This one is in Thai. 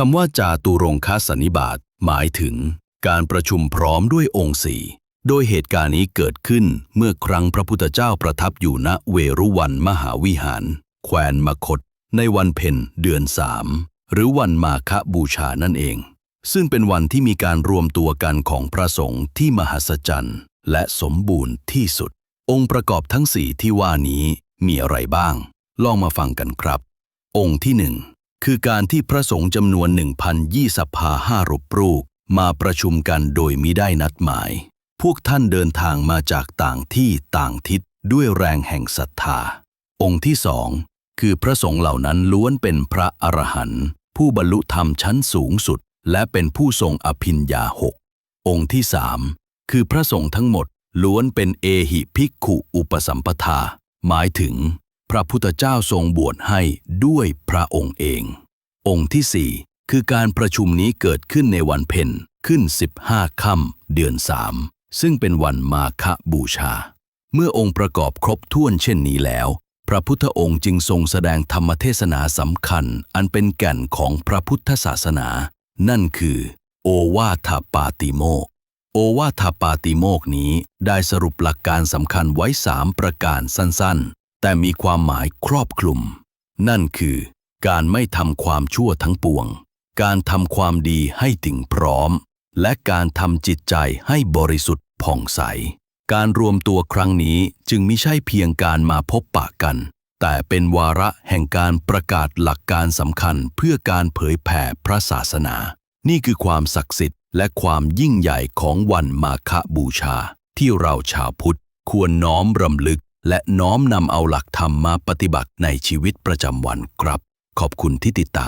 คำว่าจาตุรงคสันนิบาตหมายถึง การประชุมพร้อมด้วยองค์สี่โดยเหตุการณ์นี้เกิดขึ้นเมื่อครั้งพระพุทธเจ้าประทับอยู่ณเวรุวันมหาวิหาร แควนมคต ในวันเพ็ญเดือนสามหรือวันมาฆบูชานั่นเอง ซึ่งเป็นวันที่มีการรวมตัวกันของพระสงฆ์ที่มหัศจรรย์ และสมบูรณ์ที่สุด องค์ประกอบทั้งสี่ที่ว่านี้มีอะไรบ้าง ลองมาฟังกันครับ องค์ที่หนึ่ง คือการที่พระสงฆ์จำนวน1,020พาห้ารูปรูปมาประชุมกันโดยมิได้นัดหมาย พวกท่านเดินทางมาจากต่างที่ต่างทิศด้วยแรงแห่งศรัทธา องค์ที่สองคือพระสงฆ์เหล่านั้นล้วนเป็นพระอรหันต์ผู้บรรลุธรรมชั้นสูงสุด และเป็นผู้ทรงอภิญญาหกองค์ที่สามคือพระสงฆ์ทั้งหมดล้วนเป็นเอหิภิกขุอุปสัมปทา หมายถึง พระพุทธเจ้าทรงบวชให้ด้วยพระองค์เอง องค์ที่สี่คือการประชุมนี้เกิดขึ้นในวันเพ็ญขึ้น 15ค่ำเดือนสามซึ่งเป็นวันมาฆบูชา เมื่อองค์ประกอบครบถ้วนเช่นนี้แล้ว พระพุทธองค์จึงทรงแสดงธรรมเทศนาสำคัญ อันเป็นแก่นของพระพุทธศาสนา นั่นคือ โอวาทปาติโมก โอวาทปาติโมกนี้ได้สรุปหลักการสำคัญไว้สามประการสั้นๆ แต่มีความหมายครอบคลุม นั่นคือ การไม่ทำความชั่วทั้งปวง การทำความดีให้ถึงพร้อม และการทำจิตใจให้บริสุทธิ์ผ่องใส การรวมตัวครั้งนี้จึงไม่ใช่เพียงการมาพบปะกัน แต่เป็นวาระแห่งการประกาศหลักการสำคัญเพื่อการเผยแผ่พระศาสนา นี่คือความศักดิ์สิทธิ์และความยิ่งใหญ่ของวันมาฆบูชา ที่เราชาวพุทธควรน้อมรำลึก และน้อมนำเอาหลักธรรมมาปฏิบัติในชีวิตประจำวันครับ ขอบคุณที่ติดตาม